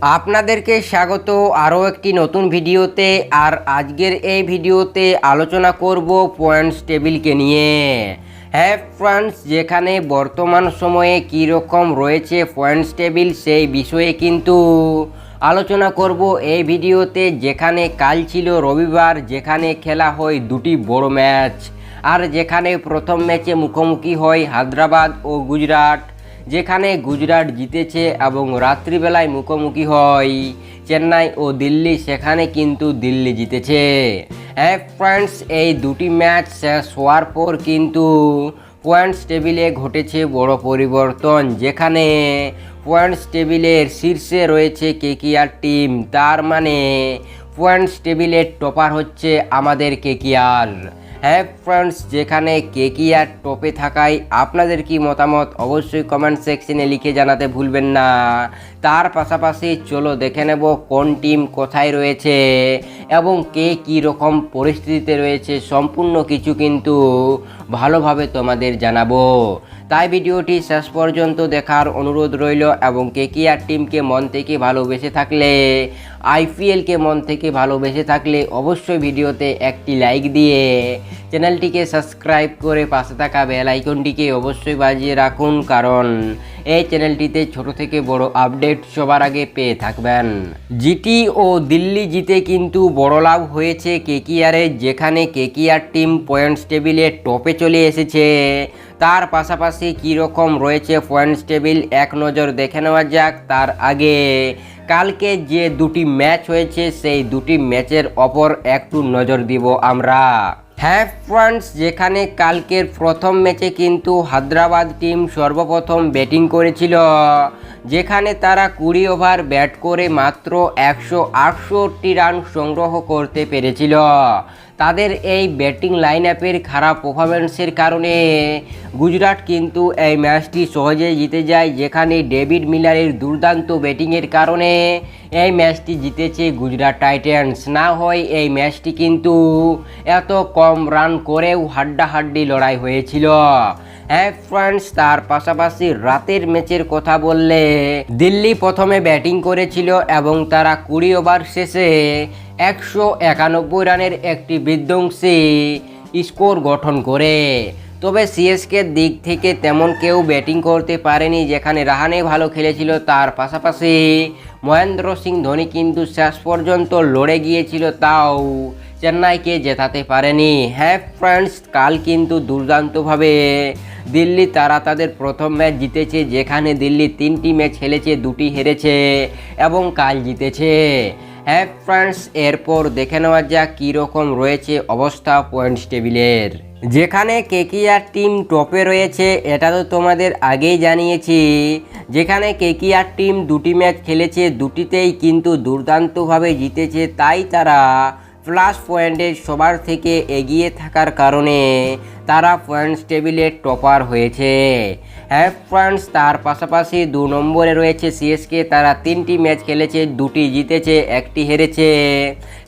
আপনাদেরকে স্বাগত আরও একটি নতুন ভিডিওতে আর আজকের এই ভিডিওতে আলোচনা করব পয়েন্টস টেবিলকে নিয়ে। হ্যাঁ ফ্রান্স যেখানে বর্তমান সময়ে কী রকম রয়েছে পয়েন্টস টেবিল সেই বিষয়ে কিন্তু আলোচনা করব এই ভিডিওতে। যেখানে কাল ছিল রবিবার, যেখানে খেলা হয় দুটি বড় ম্যাচ। আর যেখানে প্রথম ম্যাচে মুখোমুখি হয় হায়দ্রাবাদ ও গুজরাট। যেখানে গুজরাট জিতেছে এবং রাত্রিবেলায় মুখোমুখি হয়। চেন্নাই ও দিল্লি সেখানে কিন্তু দিল্লি জিতেছে। হ্যাঁ ফ্রেন্ডস এই দুটি ম্যাচ শেষ হওয়ার পর কিন্তু পয়েন্টস টেবিলে ঘটেছে বড় পরিবর্তন। যেখানে পয়েন্টস টেবিলের শীর্ষে রয়েছে কেকিআর টিম তার মানে পয়েন্টস টেবিলের টপার হচ্ছে আমাদের কেকিআর হ্যাঁ ফ্রেন্ডস যেখানে কেকিআর টপে থাকায় আপনাদের কি মতামত অবশ্যই কমেন্ট সেকশনে লিখে জানাতে ভুলবেন না। তার পাশাপাশি চলো দেখে নেব কোন টিম কোথায় রয়েছে এবং কে কী রকম পরিস্থিতিতে রয়েছে, সম্পূর্ণ কিছু কিন্তু ভালোভাবে তোমাদের জানাব। তাই ভিডিওটি শেষ পর্যন্ত দেখার অনুরোধ রইল এবং কেকিআর টিমকে মন থেকে ভালোবেসে থাকলে আইপিএলকে মন থেকে ভালোবেসে থাকলে অবশ্যই ভিডিওতে একটি লাইক দিয়ে চ্যানেলটিকে সাবস্ক্রাইব করে পাশে থাকা বেল আইকনটিকে অবশ্যই বাজিয়ে রাখুন, কারণ এই চ্যানেলটিতে ছোট থেকে বড় আপডেট সবার আগে পেয়ে থাকবেন। জিটি ও দিল্লি জিতে কিন্তু বড় লাভ হয়েছে কেকিআরের যেখানে কেকিআর টিম পয়েন্টস টেবিলে টপে চলে এসেছে। তার পাশাপাশি কীরকম রয়েছে পয়েন্টস টেবিল, এক নজর দেখে নেওয়া যাক তার আগে। কালকে যে দুটি ম্যাচ হয়েছে, সেই দুটি ম্যাচের ওপর একটু নজর দিব আমরা। হ্যাঁ ফ্রান্স যেখানে কালকের প্রথম ম্যাচে কিন্তু হায়দ্রাবাদ টিম সর্বপ্রথম ব্যাটিং করেছিল। যেখানে তারা কুড়ি ওভার ব্যাট করে মাত্র একশো আটষট্টি রান সংগ্রহ করতে পেরেছিল। তাদের এই ব্যাটিং লাইন আপের খারাপ পারফরমেন্সের কারণে গুজরাট কিন্তু এই ম্যাচটি সহজেই জিতে যায়, যেখানে ডেভিড মিলারের দুর্দান্ত ব্যাটিংয়ের কারণে এই ম্যাচটি জিতেছে গুজরাট টাইটেন্স। না হয় এই ম্যাচটি কিন্তু এত কম রান করেও হাড্ডাহাড্ডি লড়াই হয়েছিল। হ্যাঁ ফ্রেন্ডস তার পাশাপাশি রাতের ম্যাচের কথা বললে, দিল্লি প্রথমে ব্যাটিং করেছিল এবং তারা কুড়ি ওভার শেষে একশো একানব্বই রানের একটি বিধ্বংসী স্কোর গঠন করে। তবে সিএসকের দিক থেকে তেমন কেউ ব্যাটিং করতে পারেনি, যেখানে রাহানে ভালো খেলেছিল। তার পাশাপাশি মহেন্দ্র সিং ধোনি কিন্তু শেষ পর্যন্ত লড়ে গিয়েছিল, তাও চেন্নাইকে জেতাতে পারেনি। হ্যাঁ ফ্রেন্ডস, কাল কিন্তু দুর্দান্তভাবে দিল্লি তারা তাদের প্রথম ম্যাচ জিতেছে, যেখানে দিল্লি তিনটি ম্যাচ খেলেছে, দুটি হেরেছে এবং কাল জিতেছে। হ্যাঁ ফ্রান্স, এরপর দেখে নেওয়া যাক কীরকম রয়েছে অবস্থা পয়েন্টস টেবিলের। যেখানে কেকিআর টিম টপে রয়েছে, এটা তো তোমাদের আগেই জানিয়েছি। যেখানে কেকিআর টিম দুটি ম্যাচ খেলেছে, দুটিতেই কিন্তু দুর্দান্তভাবে জিতেছে, তাই তারা প্লাস পয়েন্টে সবার থেকে এগিয়ে থাকার কারণে তারা পয়েন্টস টেবিলে টপার হয়েছে। হ্যাঁ ফ্রেন্ডস তার পাশাপাশি দু নম্বরে রয়েছে সিএসকে। তারা তিনটি ম্যাচ খেলেছে, দুটি জিতেছে, একটি হেরেছে।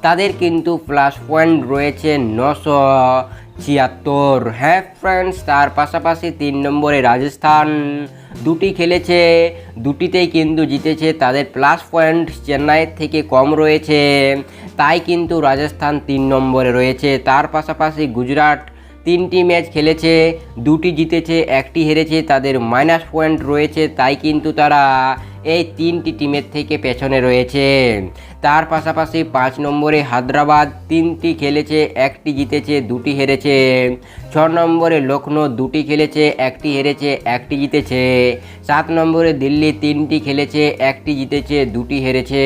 তাদের কিন্তু প্লাস পয়েন্ট রয়েছে নশো ছিয়াত্তর। হ্যাঁ ফ্রেন্ডস তার পাশাপাশি তিন নম্বরে রাজস্থান। দুটি খেলেছে, দুটিতেই কিন্তু জিতেছে। তাদের প্লাস পয়েন্ট চেন্নাইয়ের থেকে কম রয়েছে। তাই কিন্তু রাজস্থান তিন নম্বরে রয়েছে। তার পাশাপাশি গুজরাট তিনটি ম্যাচ খেলেছে, দুটি জিতেছে, একটি হেরেছে, তাদের মাইনাস পয়েন্ট রয়েছে, তাই কিন্তু তারা এই তিনটি টিমের থেকে পেছনে রয়েছে। তার পাশাপাশি পাঁচ নম্বরে হায়দ্রাবাদ, তিনটি খেলেছে, একটি জিতেছে, দুটি হেরেছে। ছ নম্বরে লখনৌ দুটি খেলেছে, একটি হেরেছে, একটি জিতেছে। সাত নম্বরে দিল্লি, তিনটি খেলেছে, একটি জিতেছে, দুটি হেরেছে।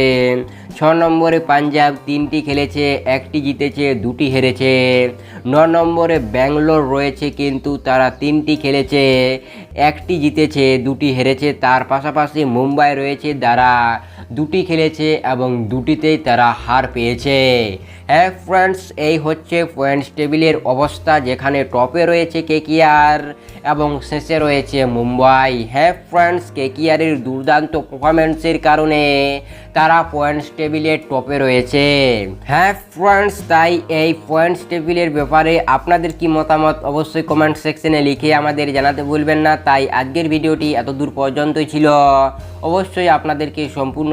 ছ নম্বরে পাঞ্জাব, তিনটি খেলেছে, একটি জিতেছে, দুটি হেরেছে। ন নম্বরে ব্যাঙ্গালোর রয়েছে, কিন্তু তারা তিনটি খেলেছে, একটি জিতেছে, দুটি হেরেছে। তার পাশাপাশি মুম্বাই রয়েছে যারা দুটি খেলেছে এবং দুটিতেই তারা হার পেয়েছে। হ্যাঁ ফ্রেন্ডস, এই হচ্ছে পয়েন্টস টেবিলের অবস্থা, যেখানে টপে রয়েছে কেকিআর এবং শেষে রয়েছে মুম্বাই। হ্যাঁ ফ্রেন্ডস, কেকিআরের দুর্দান্ত পারফরমেন্সের কারণে তারা পয়েন্টস টেবিলের টপে রয়েছে। হ্যাঁ ফ্রেন্ডস, তাই এই পয়েন্টস টেবিলের ব্যাপারে আপনাদের কি মতামত অবশ্যই কমেন্ট সেকশনে লিখে আমাদের জানাতে ভুলবেন না। তাই আজকের ভিডিওটি এত দূর পর্যন্তই ছিল। অবশ্যই আপনাদেরকে সম্পূর্ণ